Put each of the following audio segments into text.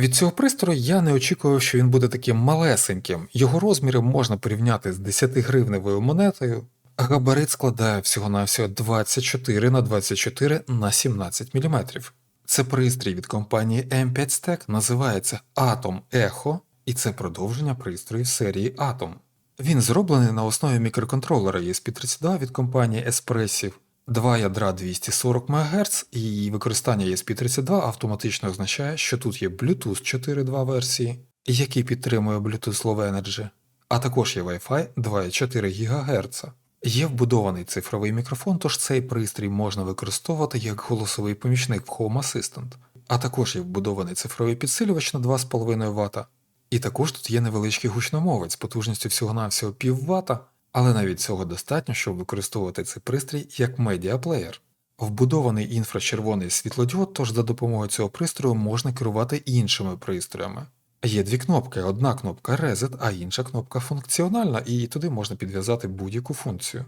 Від цього пристрою я не очікував, що він буде таким малесеньким. Його розміри можна порівняти з 10 гривневою монетою. Габарит складає всього-навсього 24 на 24 на 17 мм. Це пристрій від компанії M5 Stack називається Atom Echo, і це продовження пристроїв серії Atom. Він зроблений на основі мікроконтролера ESP32 від компанії Espressif, два ядра 240 МГц, і використання ESP32 автоматично означає, що тут є Bluetooth 4.2 версії, який підтримує Bluetooth Low Energy, а також є Wi-Fi 2,4 ГГц. Є вбудований цифровий мікрофон, тож цей пристрій можна використовувати як голосовий помічник в Home Assistant, а також є вбудований цифровий підсилювач на 2,5 Вт. І також тут є невеличкий гучномовець потужністю всього-навсього пів Вт, але навіть цього достатньо, щоб використовувати цей пристрій як медіаплеєр. Вбудований інфрачервоний світлодіод, тож за допомогою цього пристрою можна керувати іншими пристроями. Є дві кнопки: одна кнопка Reset, а інша кнопка функціональна, і туди можна підв'язати будь-яку функцію.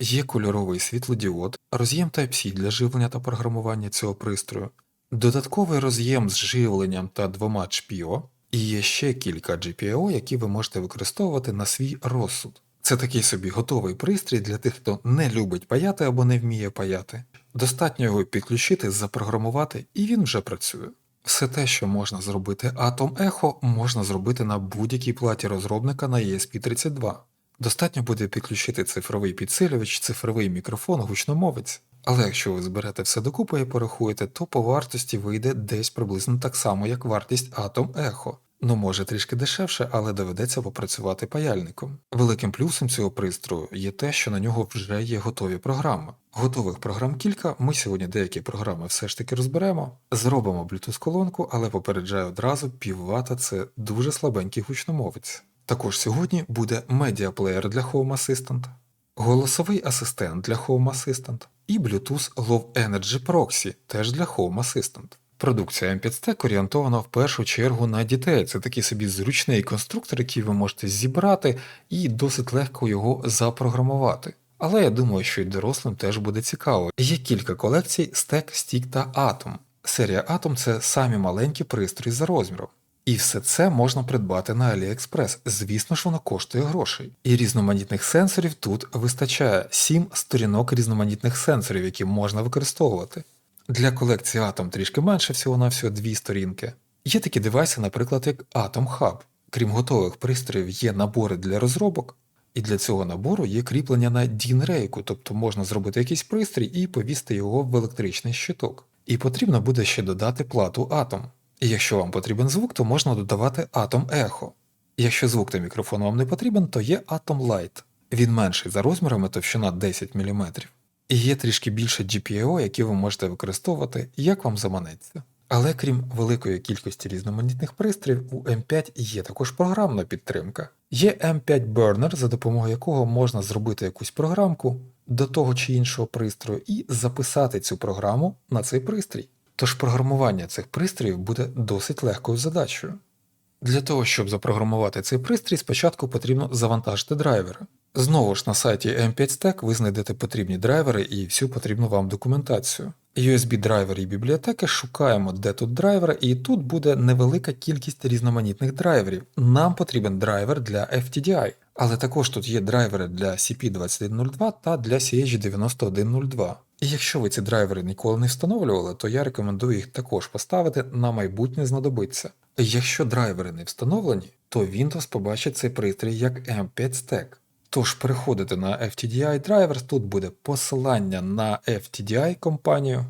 Є кольоровий світлодіод, роз'єм Type-C для живлення та програмування цього пристрою, додатковий роз'єм з живленням та двома HPO, і є ще кілька GPIO, які ви можете використовувати на свій розсуд. Це такий собі готовий пристрій для тих, хто не любить паяти або не вміє паяти. Достатньо його підключити, запрограмувати, і він вже працює. Все те, що можна зробити Atom Echo, можна зробити на будь-якій платі розробника на ESP32. Достатньо буде підключити цифровий підсилювач, цифровий мікрофон, гучномовець. Але якщо ви зберете все докупи і порахуєте, то по вартості вийде десь приблизно так само, як вартість Atom Echo. Ну, може трішки дешевше, але доведеться попрацювати паяльником. Великим плюсом цього пристрою є те, що на нього вже є готові програми. Готових програм кілька, ми сьогодні деякі програми все ж таки розберемо. Зробимо Bluetooth колонку, але попереджаю одразу, піввата це дуже слабенький гучномовець. Також сьогодні буде медіаплеєр для Home Assistant, голосовий асистент для Home Assistant і Bluetooth Low Energy Proxy теж для Home Assistant. Продукція M5 Stack орієнтована в першу чергу на дітей. Це такий собі зручний конструктор, який ви можете зібрати і досить легко його запрограмувати. Але я думаю, що й дорослим теж буде цікаво. Є кілька колекцій Stack, Stick та Atom. Серія Atom це самі маленькі пристрої за розміром. І все це можна придбати на AliExpress. Звісно ж, воно коштує грошей. І різноманітних сенсорів тут вистачає 7 сторінок різноманітних сенсорів, які можна використовувати. Для колекції Atom трішки менше, всього-навсього дві сторінки. Є такі девайси, наприклад, як Atom Hub. Крім готових пристроїв, є набори для розробок, і для цього набору є кріплення на DIN-рейку, тобто можна зробити якийсь пристрій і повісти його в електричний щиток. І потрібно буде ще додати плату Atom. І якщо вам потрібен звук, то можна додавати Atom Echo. Якщо звук та мікрофон вам не потрібен, то є Atom Light. Він менший за розмірами товщина 10 мм. Є трішки більше GPIO, які ви можете використовувати, як вам заманеться. Але крім великої кількості різноманітних пристроїв, у M5 є також програмна підтримка. Є M5 Burner, за допомогою якого можна зробити якусь програмку до того чи іншого пристрою і записати цю програму на цей пристрій. Тож програмування цих пристроїв буде досить легкою задачею. Для того, щоб запрограмувати цей пристрій, спочатку потрібно завантажити драйвери. Знову ж на сайті M5 Stack ви знайдете потрібні драйвери і всю потрібну вам документацію. USB драйвери і бібліотеки шукаємо, де тут драйвери, і тут буде невелика кількість різноманітних драйверів. Нам потрібен драйвер для FTDI, але також тут є драйвери для CP2102 та для CH9102. І якщо ви ці драйвери ніколи не встановлювали, то я рекомендую їх також поставити на майбутнє знадобиться. Якщо драйвери не встановлені, то Windows побачить цей пристрій як M5 Stack. Тож переходите на FTDI Drivers, тут буде посилання на FTDI компанію.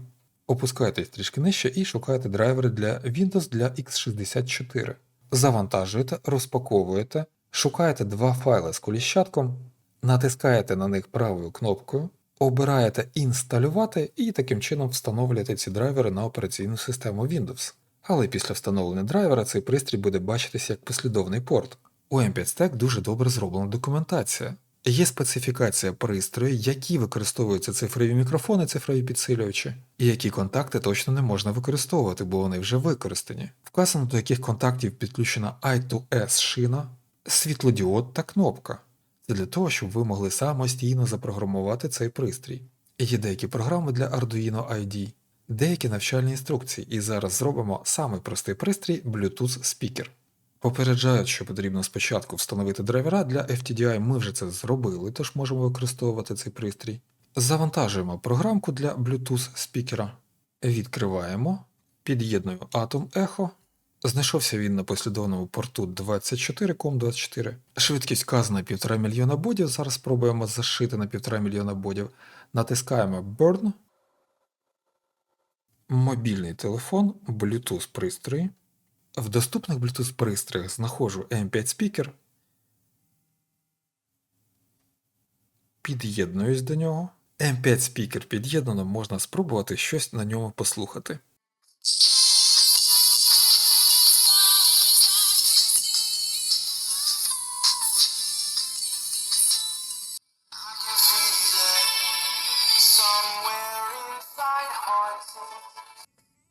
Опускаєтесь трішки нижче і шукаєте драйвери для Windows для X64. Завантажуєте, розпаковуєте, шукаєте два файли з коліщатком, натискаєте на них правою кнопкою, обираєте інсталювати і таким чином встановлюєте ці драйвери на операційну систему Windows. Але після встановлення драйвера цей пристрій буде бачитися як послідовний порт. У M5 Stack дуже добре зроблена документація. Є специфікація пристрою, які використовуються цифрові мікрофони, цифрові підсилювачі, і які контакти точно не можна використовувати, бо вони вже використані. Вказано, до яких контактів підключена I2S шина, світлодіод та кнопка. Це для того, щоб ви могли самостійно запрограмувати цей пристрій. Є деякі програми для Arduino ID, деякі навчальні інструкції, і зараз зробимо самий простий пристрій Bluetooth Speaker. Попереджають, що потрібно спочатку встановити драйвера для FTDI, ми вже це зробили, тож можемо використовувати цей пристрій. Завантажуємо програмку для Bluetooth спікера, відкриваємо, під'єдную Atom Echo. Знайшовся він на послідовному порту 24COM24. Швидкість вказана 1,5 мільйона бодів. Зараз спробуємо зашити на 1,5 мільйона бодів. Натискаємо Burn. Мобільний телефон, Bluetooth пристрої. В доступних Bluetooth пристроях знаходжу M5 спікер. Під'єднуюсь до нього. M5 спікер під'єднано, можна спробувати щось на ньому послухати.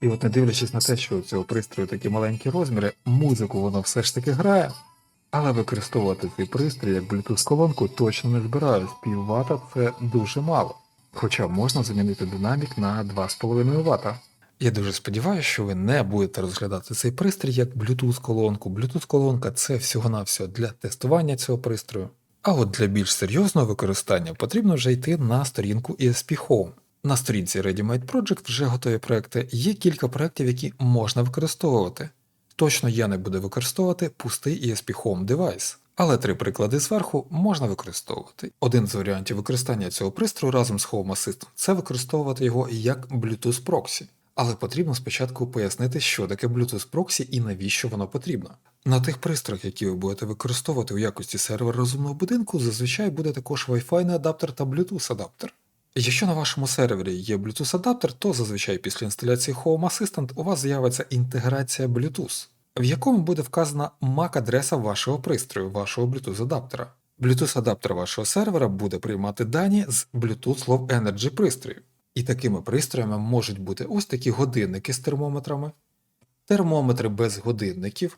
І от не дивлячись на те, що у цього пристрою такі маленькі розміри, музику воно все ж таки грає. Але використовувати цей пристрій як Bluetooth-колонку точно не збираюсь. Пів вата це дуже мало. Хоча можна замінити динамік на 2,5 Вт. Я дуже сподіваюся, що ви не будете розглядати цей пристрій як Bluetooth-колонку. Bluetooth-колонка це всього-навсього для тестування цього пристрою. А от для більш серйозного використання потрібно вже йти на сторінку ESP Home. На сторінці ReadyMade Project вже готові проекти. Є кілька проєктів, які можна використовувати. Точно я не буду використовувати пустий ESP Home девайс. Але три приклади зверху можна використовувати. Один з варіантів використання цього пристрою разом з Home Assistant це використовувати його як Bluetooth Proxy. Але потрібно спочатку пояснити, що таке Bluetooth Proxy і навіщо воно потрібно. На тих пристроях, які ви будете використовувати у якості сервера розумного будинку, зазвичай буде також Wi-Fi адаптер та Bluetooth адаптер. Якщо на вашому сервері є Bluetooth адаптер, то зазвичай після інсталяції Home Assistant у вас з'явиться інтеграція Bluetooth, в якому буде вказана MAC-адреса вашого пристрою, вашого Bluetooth адаптера. Bluetooth адаптер вашого сервера буде приймати дані з Bluetooth Low Energy пристроїв. І такими пристроями можуть бути ось такі годинники з термометрами, термометри без годинників,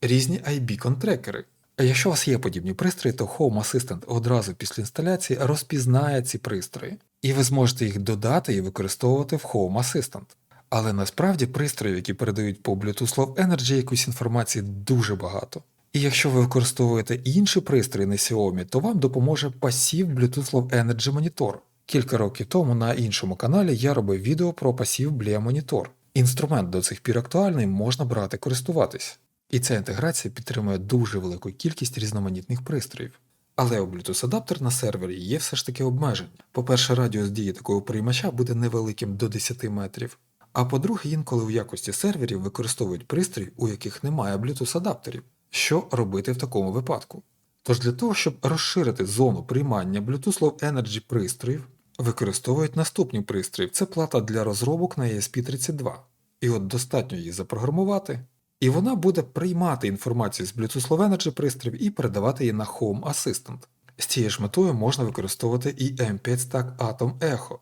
різні iBeacon-трекери. А якщо у вас є подібні пристрої, то Home Assistant одразу після інсталяції розпізнає ці пристрої, і ви зможете їх додати і використовувати в Home Assistant. Але насправді пристроїв, які передають по Bluetooth Low Energy якусь інформації дуже багато. І якщо ви використовуєте інші пристрої на Xiaomi, то вам допоможе Passive Bluetooth Low Energy Monitor. Кілька років тому на іншому каналі я робив відео про Passive Blia Monitor. Інструмент до цих пір актуальний, можна брати користуватись. І ця інтеграція підтримує дуже велику кількість різноманітних пристроїв. Але у Bluetooth адаптер на сервері є все ж таки обмеження. По-перше, радіус дії такого приймача буде невеликим до 10 метрів. А по-друге, інколи в якості серверів використовують пристрій, у яких немає Bluetooth адаптерів. Що робити в такому випадку? Тож для того, щоб розширити зону приймання Bluetooth Low Energy пристроїв, використовують наступні пристрої. Це плата для розробок на ESP32. І от достатньо її запрограмувати, і вона буде приймати інформацію з Low Energy пристроїв і передавати її на Home Assistant. З цією ж метою можна використовувати і M5 Stack Atom Echo.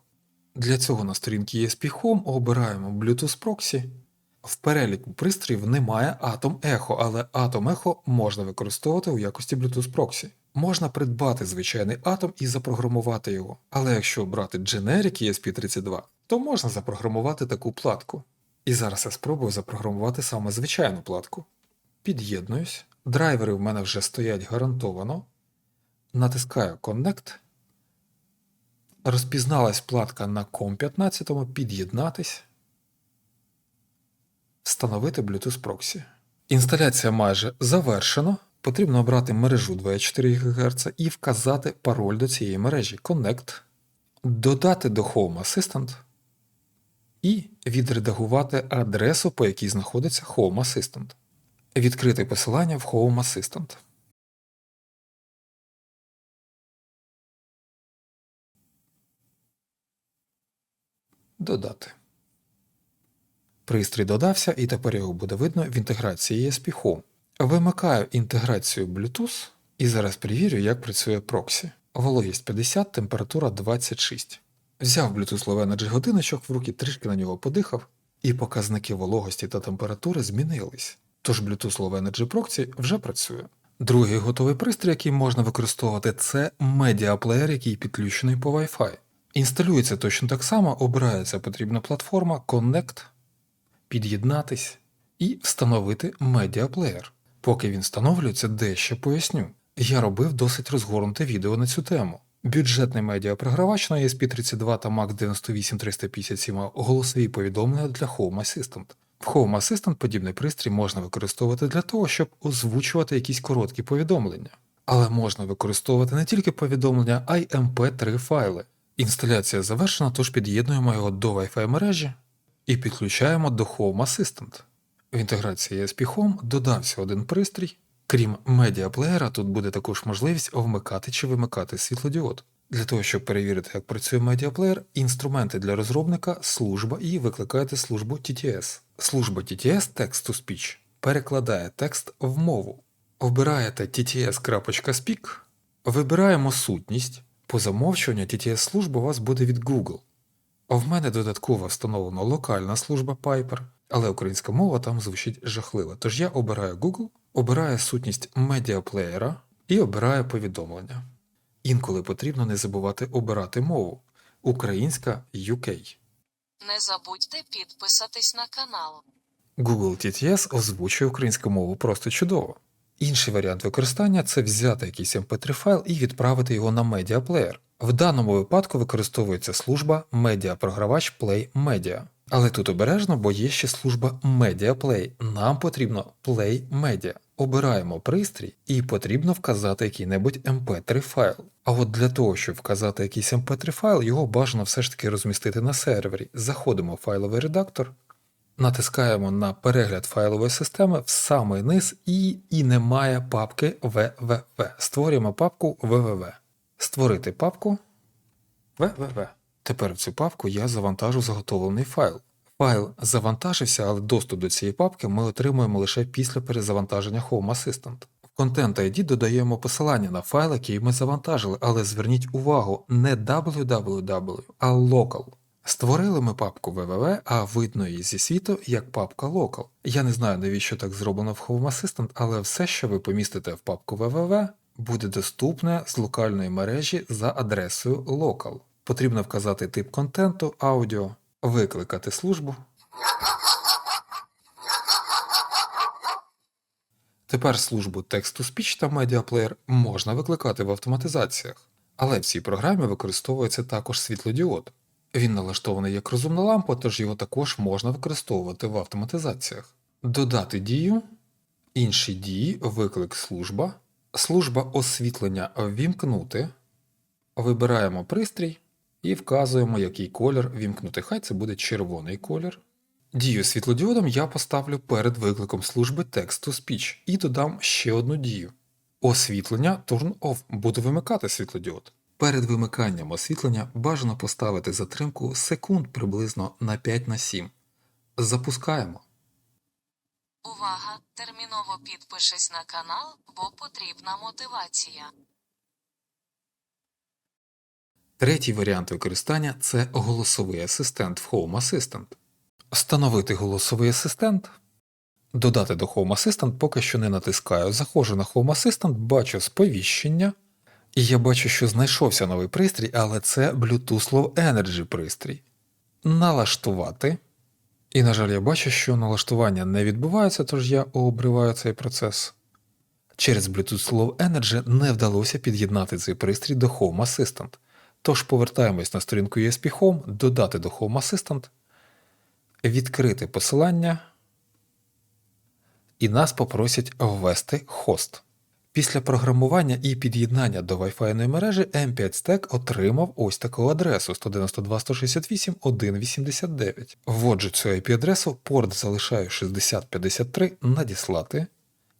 Для цього на сторінці ESP Home обираємо Bluetooth Proxy. В переліку пристроїв немає Atom Echo, але Atom Echo можна використовувати у якості Bluetooth Proxy. Можна придбати звичайний Atom і запрограмувати його. Але якщо брати Generic ESP32, то можна запрограмувати таку платку. І зараз я спробую запрограмувати саме звичайну платку. Під'єднуюсь. Драйвери в мене вже стоять гарантовано. Натискаю Connect. Розпізналась платка на COM15, під'єднатись. Встановити Bluetooth Proxy. Інсталяція майже завершена. Потрібно обрати мережу 24 ГГц і вказати пароль до цієї мережі Connect, додати до Home Assistant і відредагувати адресу, по якій знаходиться Home Assistant. Відкрити посилання в Home Assistant. Додати. Пристрій додався, і тепер його буде видно в інтеграції ESP Home. Вимикаю інтеграцію Bluetooth і зараз перевірю, як працює проксі. Вологість 50, температура 26. Взяв Bluetooth Energy годиночок в руки, трішки на нього подихав, і показники вологості та температури змінились. Тож Bluetooth Low Proxy вже працює. Другий готовий пристрій, який можна використовувати, це медіаплеєр, який підключений по Wi-Fi. Інсталюється точно так само, обирається потрібна платформа Connect, під'єднатись і встановити медіаплеєр. Поки він встановлюється, дещо поясню. Я робив досить розгорнуте відео на цю тему. Бюджетний медіапрогравач на ESP32 та MAX 98357 голосові повідомлення для Home Assistant. В Home Assistant подібний пристрій можна використовувати для того, щоб озвучувати якісь короткі повідомлення. Але можна використовувати не тільки повідомлення, а й MP3 файли. Інсталяція завершена, тож під'єднуємо його до Wi-Fi мережі і підключаємо до Home Assistant. В інтеграції ESP Home додався один пристрій. Крім медіаплеєра, тут буде також можливість вмикати чи вимикати світлодіод. Для того, щоб перевірити, як працює медіаплеєр, інструменти для розробника, служба і викликаєте службу TTS. Служба TTS Text to Speech перекладає текст в мову. Обираєте tts.speak, вибираємо сутність. По замовчуванню TTS-служба у вас буде від Google. А в мене додатково встановлена локальна служба Piper, але українська мова там звучить жахливо. Тож я обираю Google, обираю сутність медіаплеєра і обираю повідомлення. Інколи потрібно не забувати обирати мову українська UK. Не забудьте підписатись на канал. Google TTS озвучує українську мову просто чудово. Інший варіант використання це взяти якийсь mp3 файл і відправити його на медіаплеєр. В даному випадку використовується служба медіапрогравач Play Media. Але тут обережно, бо є ще служба MediaPlay. Нам потрібно Play Media. Обираємо пристрій і потрібно вказати який-небудь mp3 файл. А от для того, щоб вказати якийсь mp3 файл, його бажано все ж таки розмістити на сервері. Заходимо в файловий редактор, натискаємо на перегляд файлової системи в самий низ і, і немає папки www. Створюємо папку www. Створити папку www. Тепер в цю папку я завантажу заготовлений файл. Файл завантажився, але доступ до цієї папки ми отримуємо лише після перезавантаження Home Assistant. В Content ID додаємо посилання на файл, який ми завантажили, але зверніть увагу, не www, а local. Створили ми папку www, а видно її зі світу як папка local. Я не знаю, навіщо так зроблено в Home Assistant, але все, що ви помістите в папку www, буде доступне з локальної мережі за адресою local. Потрібно вказати тип контенту, аудіо, викликати службу. Тепер службу Text-to-Speech та медіаплеєр можна викликати в автоматизаціях, але в цій програмі використовується також світлодіод. Він налаштований як розумна лампа, тож його також можна використовувати в автоматизаціях. Додати дію, інші дії, виклик служба, служба освітлення ввімкнути, вибираємо пристрій і вказуємо, який колір вімкнути. Хай це буде червоний колір. Дію світлодіодом я поставлю перед викликом служби to Speech і додам ще одну дію. Освітлення Turn Off буду вимикати світлодіод. Перед вимиканням освітлення бажано поставити затримку секунд приблизно на 5 на 7. Запускаємо. Увага! Терміново підпишись на канал, бо потрібна мотивація. Третій варіант використання це голосовий асистент в Home Assistant. Встановити голосовий асистент. Додати до Home Assistant поки що не натискаю. Заходжу на Home Assistant, бачу сповіщення. І я бачу, що знайшовся новий пристрій, але це Bluetooth Low Energy пристрій. Налаштувати. І, на жаль, я бачу, що налаштування не відбувається, тож я обриваю цей процес. Через Bluetooth Low Energy не вдалося під'єднати цей пристрій до Home Assistant. Тож повертаємось на сторінку ESP Home, додати до Home Assistant, відкрити посилання, і нас попросять ввести хост. Після програмування і під'єднання до Wi-Fi мережі M5 Stack отримав ось таку адресу 192.168.1.89. Вводжу цю IP-адресу, порт залишаю 6053 надіслати.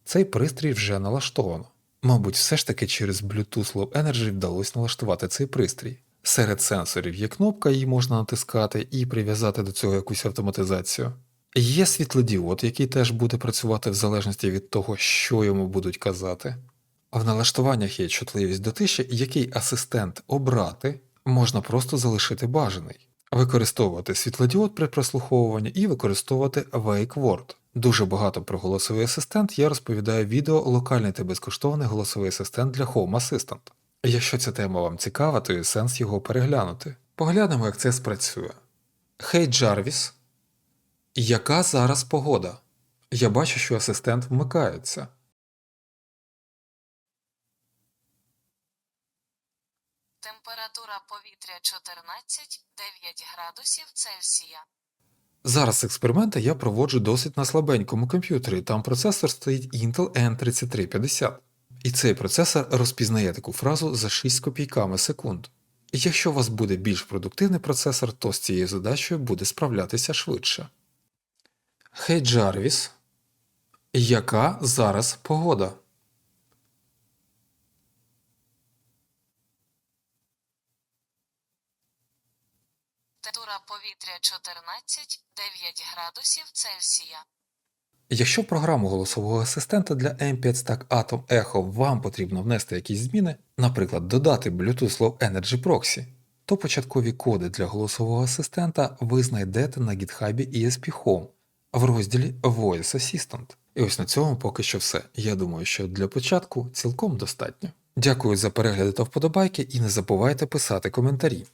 Цей пристрій вже налаштовано. Мабуть, все ж таки через Bluetooth Low Energy вдалося налаштувати цей пристрій. Серед сенсорів є кнопка, її можна натискати і прив'язати до цього якусь автоматизацію. Є світлодіод, який теж буде працювати в залежності від того, що йому будуть казати. А В налаштуваннях є чутливість до тиші, який асистент обрати, можна просто залишити бажаний, використовувати світлодіод при прослуховуванні і використовувати Wake Word. Дуже багато про голосовий асистент я розповідаю відео локальний та безкоштовний голосовий асистент для Home Assistant. Якщо ця тема вам цікава, то є сенс його переглянути. Поглянемо, як це спрацює. Хей, Джарвіс. Яка зараз погода? Я бачу, що асистент вмикається. Температура повітря 14, 9 градусів Цельсія. Зараз експерименти я проводжу досить на слабенькому комп'ютері, там процесор стоїть Intel N3350. І цей процесор розпізнає таку фразу за 6 копійками секунд. І якщо у вас буде більш продуктивний процесор, то з цією задачею буде справлятися швидше. Хей Джарвіс, яка зараз погода? Температура повітря 14, 9 градусів Цельсія. Якщо в програму голосового асистента для M5 Stack Atom Echo вам потрібно внести якісь зміни, наприклад, додати Bluetooth Low Energy Proxy, то початкові коди для голосового асистента ви знайдете на GitHub ESP Home в розділі Voice Assistant. І ось на цьому поки що все. Я думаю, що для початку цілком достатньо. Дякую за перегляди та вподобайки і не забувайте писати коментарі.